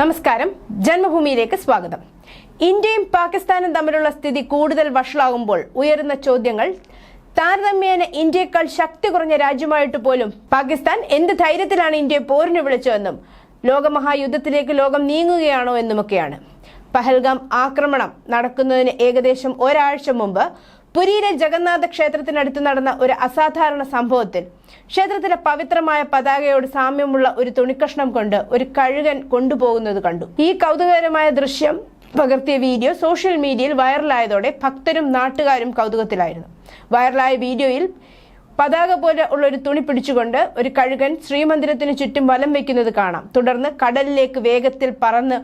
നമസ്കാരം. ജന്മഭൂമിയിലേക്ക് സ്വാഗതം. ഇന്ത്യയും പാകിസ്ഥാനും തമ്മിലുള്ള സ്ഥിതി കൂടുതൽ വഷളാകുമ്പോൾ ഉയരുന്ന ചോദ്യങ്ങൾ താരതമ്യേന ഇന്ത്യയേക്കാൾ ശക്തി കുറഞ്ഞ രാജ്യമായിട്ട് പോലും പാകിസ്ഥാൻ എന്ത് ധൈര്യത്തിലാണ് ഇന്ത്യയെ പോരിന് വിളിച്ചതെന്നും ലോകമഹായുദ്ധത്തിലേക്ക് ലോകം നീങ്ങുകയാണോ എന്നുമൊക്കെയാണ്. പഹൽഗാം ആക്രമണം നടക്കുന്നതിന് ഏകദേശം ഒരാഴ്ച മുമ്പ് പുരിയിലെ ജഗന്നാഥ ക്ഷേത്രത്തിനടുത്ത് നടന്ന ഒരു അസാധാരണ സംഭവത്തിൽ ക്ഷേത്രത്തിലെ പവിത്രമായ പതാകയോട് സാമ്യമുള്ള ഒരു തുണിക്കഷ്ണം കൊണ്ട് ഒരു കഴുകൻ കൊണ്ടുപോകുന്നത് കണ്ടു. ഈ കൗതുകകരമായ ദൃശ്യം പകർത്തിയ വീഡിയോ സോഷ്യൽ മീഡിയയിൽ വൈറലായതോടെ ഭക്തരും നാട്ടുകാരും കൗതുകത്തിലായിരുന്നു. വൈറലായ വീഡിയോയിൽ പതാക പോലെ ഉള്ള ഒരു തുണി പിടിച്ചുകൊണ്ട് ഒരു കഴുകൻ ശ്രീമന്ദിരത്തിന് ചുറ്റും വലം വെക്കുന്നത് കാണാം. തുടർന്ന് കടലിലേക്ക് വേഗത്തിൽ പറന്ന്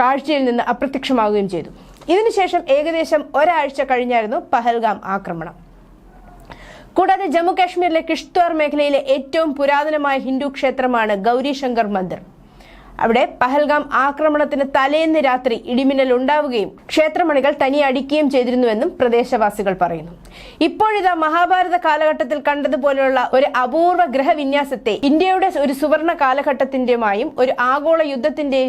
കാഴ്ചയിൽ നിന്ന് അപ്രത്യക്ഷമാവുകയും ചെയ്തു. ഇതിനുശേഷം ഏകദേശം ഒരാഴ്ച കഴിഞ്ഞായിരുന്നു പഹൽഗാം ആക്രമണം. കൂടാതെ ജമ്മു കാശ്മീരിലെ കിഷ്ത്വാർ മേഖലയിലെ ഏറ്റവും പുരാതനമായ ഹിന്ദു ക്ഷേത്രമാണ് ഗൗരിശങ്കർ മന്ദിർ. അവിടെ പഹൽഗാം ആക്രമണത്തിന് തലേന്ന് രാത്രി ഇടിമിന്നൽ ഉണ്ടാവുകയും ക്ഷേത്രമണികൾ തനിയെ അടിക്കുകയും ചെയ്തിരുന്നുവെന്നും പ്രദേശവാസികൾ പറയുന്നു. ഇപ്പോഴിതാ മഹാഭാരത കാലഘട്ടത്തിൽ കണ്ടതുപോലെയുള്ള ഒരു അപൂർവ ഗ്രഹവിന്യാസത്തെ ഇന്ത്യയുടെ ഒരു സുവർണ കാലഘട്ടത്തിന്റെയുമായും ഒരു ആഗോള യുദ്ധത്തിന്റെ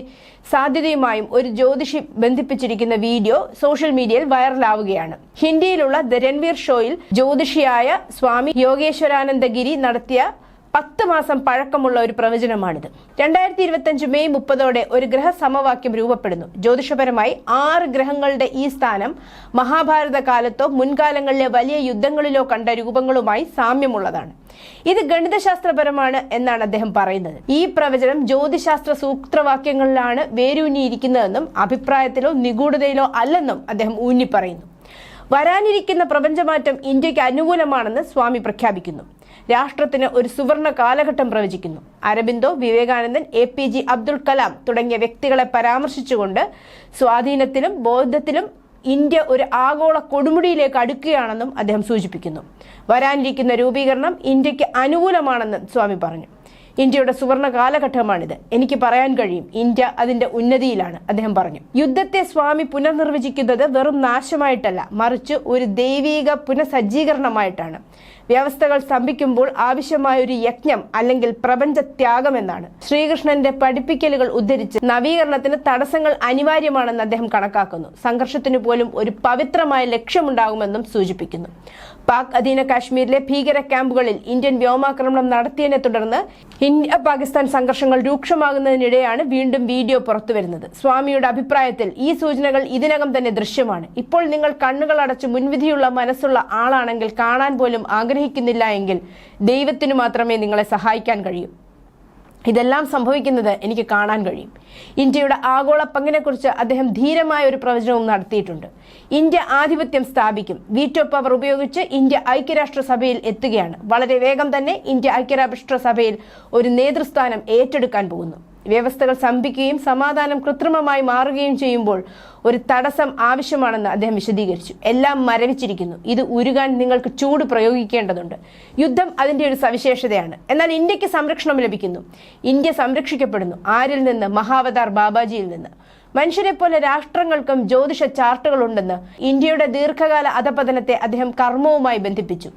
സാധ്യതയുമായും ഒരു ജ്യോതിഷി ബന്ധിപ്പിച്ചിരിക്കുന്ന വീഡിയോ സോഷ്യൽ മീഡിയയിൽ വൈറലാവുകയാണ്. ഹിന്ദിയിലുള്ള ദ രൺവീർ ഷോയിൽ ജ്യോതിഷിയായ സ്വാമി യോഗേശ്വരാനന്ദഗിരി നടത്തിയ പത്ത് മാസം പഴക്കമുള്ള ഒരു പ്രവചനമാണിത്. രണ്ടായിരത്തി ഇരുപത്തിയഞ്ച് മെയ് മുപ്പതോടെ ഒരു ഗ്രഹസമവാക്യം രൂപപ്പെടുന്നു. ജ്യോതിഷപരമായി ആറ് ഗ്രഹങ്ങളുടെ ഈ സ്ഥാനം മഹാഭാരത കാലത്തോ മുൻകാലങ്ങളിലെ വലിയ യുദ്ധങ്ങളിലോ കണ്ട രൂപങ്ങളുമായി സാമ്യമുള്ളതാണ്. ഇത് ഗണിതശാസ്ത്രപരമാണ് എന്നാണ് അദ്ദേഹം പറയുന്നത്. ഈ പ്രവചനം ജ്യോതിശാസ്ത്ര സൂത്രവാക്യങ്ങളിലാണ് വേരൂന്നിയിരിക്കുന്നതെന്നും അഭിപ്രായത്തിലോ നിഗൂഢതയിലോ അല്ലെന്നും അദ്ദേഹം ഊന്നി പറയുന്നു വരാനിരിക്കുന്ന പ്രപഞ്ചമാറ്റം ഇന്ത്യയ്ക്ക് അനുകൂലമാണെന്ന് സ്വാമി പ്രഖ്യാപിക്കുന്നു. രാഷ്ട്രത്തിന് ഒരു സുവർണ കാലഘട്ടം പ്രവചിക്കുന്നു. Aurobindo Vivekanandan A P J Abdul Kalam തുടങ്ങിയ വ്യക്തികളെ പരാമർശിച്ചുകൊണ്ട് സ്വാധീനത്തിലും ബോധത്തിലും ഇന്ത്യ ഒരു ആഗോള കൊടുമുടിയിലേക്ക് അടുക്കുകയാണെന്നും അദ്ദേഹം സൂചിപ്പിക്കുന്നു. വരാനിരിക്കുന്ന രൂപീകരണം ഇന്ത്യയ്ക്ക് അനുകൂലമാണെന്നും സ്വാമി പറഞ്ഞു. ഇന്ത്യയുടെ സുവർണ കാലഘട്ടമാണിത്. എനിക്ക് പറയാൻ കഴിയും ഇന്ത്യ അതിന്റെ ഉന്നതിയിലാണ് അദ്ദേഹം പറഞ്ഞു. യുദ്ധത്തെ സ്വാമി പുനർനിർവചിക്കുന്നത് വെറും നാശമായിട്ടല്ല മറിച്ച് ഒരു ദൈവീക പുനഃസജ്ജീകരണമായിട്ടാണ്. വ്യവസ്ഥകൾ സ്തംഭിക്കുമ്പോൾ ആവശ്യമായ ഒരു യജ്ഞം അല്ലെങ്കിൽ പ്രപഞ്ച ത്യാഗം എന്നാണ് ശ്രീകൃഷ്ണന്റെ പഠിപ്പിക്കലുകൾ ഉദ്ധരിച്ച് നവീകരണത്തിന് തടസ്സങ്ങൾ അനിവാര്യമാണെന്ന് അദ്ദേഹം കണക്കാക്കുന്നു. സംഘർഷത്തിന് പോലും ഒരു പവിത്രമായ ലക്ഷ്യമുണ്ടാകുമെന്നും സൂചിപ്പിക്കുന്നു. പാക് അധീന കാശ്മീരിലെ ഭീകര ക്യാമ്പുകളിൽ ഇന്ത്യൻ വ്യോമാക്രമണം നടത്തിയതിനെ തുടർന്ന് ഇന്ത്യ പാകിസ്ഥാൻ സംഘർഷങ്ങൾ രൂക്ഷമാകുന്നതിനിടെയാണ് വീണ്ടും വീഡിയോ പുറത്തുവരുന്നത്. സ്വാമിയുടെ അഭിപ്രായത്തിൽ ഈ സൂചനകൾ ഇതിനകം തന്നെ ദൃശ്യമാണ്. ഇപ്പോൾ നിങ്ങൾ കണ്ണുകൾ അടച്ച് മുൻവിധിയുള്ള മനസ്സുള്ള ആളാണെങ്കിൽ കാണാൻ പോലും ആഗ്രഹിക്കുന്നില്ല എങ്കിൽ ദൈവത്തിന് മാത്രമേ നിങ്ങളെ സഹായിക്കാൻ കഴിയൂ. ഇതെല്ലാം സംഭവിക്കുന്നത് എനിക്ക് കാണാൻ കഴിയും. ഇന്ത്യയുടെ ആഗോള പങ്കിനെക്കുറിച്ച് അദ്ദേഹം ധീരമായ ഒരു പ്രവചനവും നടത്തിയിട്ടുണ്ട്. ഇന്ത്യ ആധിപത്യം സ്ഥാപിക്കും. വീറ്റോ പവർ ഉപയോഗിച്ച് ഇന്ത്യ ഐക്യരാഷ്ട്രസഭയിൽ എത്തുകയാണ്. വളരെ വേഗം തന്നെ ഇന്ത്യ ഐക്യരാഷ്ട്രസഭയിൽ ഒരു നേതൃസ്ഥാനം ഏറ്റെടുക്കാൻ പോകുന്നു. വ്യവസ്ഥകൾ സ്തംഭിക്കുകയും സമാധാനം കൃത്രിമമായി മാറുകയും ചെയ്യുമ്പോൾ ഒരു തടസ്സം ആവശ്യമാണെന്ന് അദ്ദേഹം വിശദീകരിച്ചു. എല്ലാം മരവിച്ചിരിക്കുന്നു. ഇത് ഉരുകാൻ നിങ്ങൾക്ക് ചൂട് പ്രയോഗിക്കേണ്ടതുണ്ട്. യുദ്ധം അതിന്റെ ഒരു സവിശേഷതയാണ്. എന്നാൽ ഇന്ത്യയ്ക്ക് സംരക്ഷണം ലഭിക്കുന്നു. ഇന്ത്യ സംരക്ഷിക്കപ്പെടുന്നു. ആരിൽ നിന്ന്? മഹാവതാർ ബാബാജിയിൽ നിന്ന്. മനുഷ്യരെ പോലെ രാഷ്ട്രങ്ങൾക്കും ജ്യോതിഷ ചാർട്ടുകളുണ്ടെന്ന് ഇന്ത്യയുടെ ദീർഘകാല അധപതനത്തെ അദ്ദേഹം കർമ്മവുമായി ബന്ധിപ്പിച്ചു.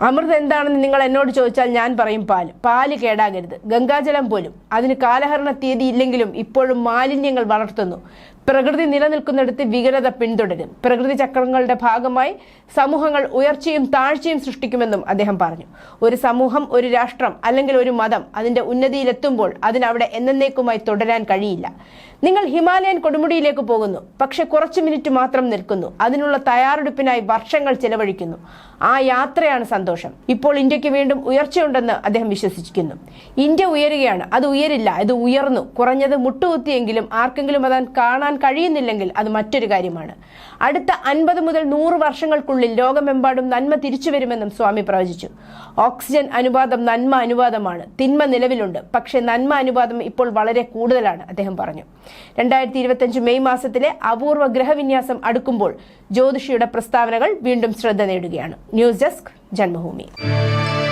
അമൃത് എന്താണെന്ന് നിങ്ങൾ എന്നോട് ചോദിച്ചാൽ ഞാൻ പറയും പാൽ പാൽ കേടാകരുത്. ഗംഗാജലം പോലും. അതിന് കാലഹരണ തീയതി ഇല്ലെങ്കിലും ഇപ്പോഴും മാലിന്യങ്ങൾ വളർത്തുന്നു. പ്രകൃതി നിലനിൽക്കുന്നിടത്ത് വികലത പിന്തുടരും. പ്രകൃതി ചക്രങ്ങളുടെ ഭാഗമായി സമൂഹങ്ങൾ ഉയർച്ചയും താഴ്ചയും സൃഷ്ടിക്കുമെന്നും അദ്ദേഹം പറഞ്ഞു. ഒരു സമൂഹം ഒരു രാഷ്ട്രം അല്ലെങ്കിൽ ഒരു മതം അതിന്റെ ഉന്നതിയിലെത്തുമ്പോൾ അതിനവിടെ എന്നേക്കുമായി തുടരാൻ കഴിയില്ല. നിങ്ങൾ ഹിമാലയൻ കൊടുമുടിയിലേക്ക് പോകുന്നു. പക്ഷെ കുറച്ച് മിനിറ്റ് മാത്രം നിൽക്കുന്നു. അതിനുള്ള തയ്യാറെടുപ്പിനായി വർഷങ്ങൾ ചെലവഴിക്കുന്നു. ആ യാത്രയാണ് സന്തോഷം. ഇപ്പോൾ ഇന്ത്യയ്ക്ക് വീണ്ടും ഉയർച്ചയുണ്ടെന്ന് അദ്ദേഹം വിശ്വസിക്കുന്നു ഇന്ത്യ ഉയരുകയാണ്. അത് ഉയരില്ല. അത് ഉയർന്നു. കുറഞ്ഞത് മുട്ടുകുത്തിയെങ്കിലും ആർക്കെങ്കിലും അത് കാണാൻ കഴിയുന്നില്ലെങ്കിൽ അത് മറ്റൊരു കാര്യമാണ്. അടുത്ത അൻപത് മുതൽ നൂറ് വർഷങ്ങൾക്കുള്ളിൽ ലോകമെമ്പാടും നന്മ തിരിച്ചു വരുമെന്നും സ്വാമി പ്രവചിച്ചു. ഓക്സിജൻ അനുപാതം നന്മ അനുപാതമാണ്. തിന്മ നിലവിലുണ്ട്. പക്ഷേ നന്മ അനുപാതം ഇപ്പോൾ വളരെ കൂടുതലാണ് അദ്ദേഹം പറഞ്ഞു. രണ്ടായിരത്തി ഇരുപത്തിയഞ്ച് മെയ് മാസത്തിലെ അപൂർവ ഗ്രഹവിന്യാസം അടുക്കുമ്പോൾ ജ്യോതിഷിയുടെ പ്രസ്താവനകൾ വീണ്ടും ശ്രദ്ധ നേടുകയാണ്. ന്യൂസ് ഡെസ്ക് जन्मभूमि।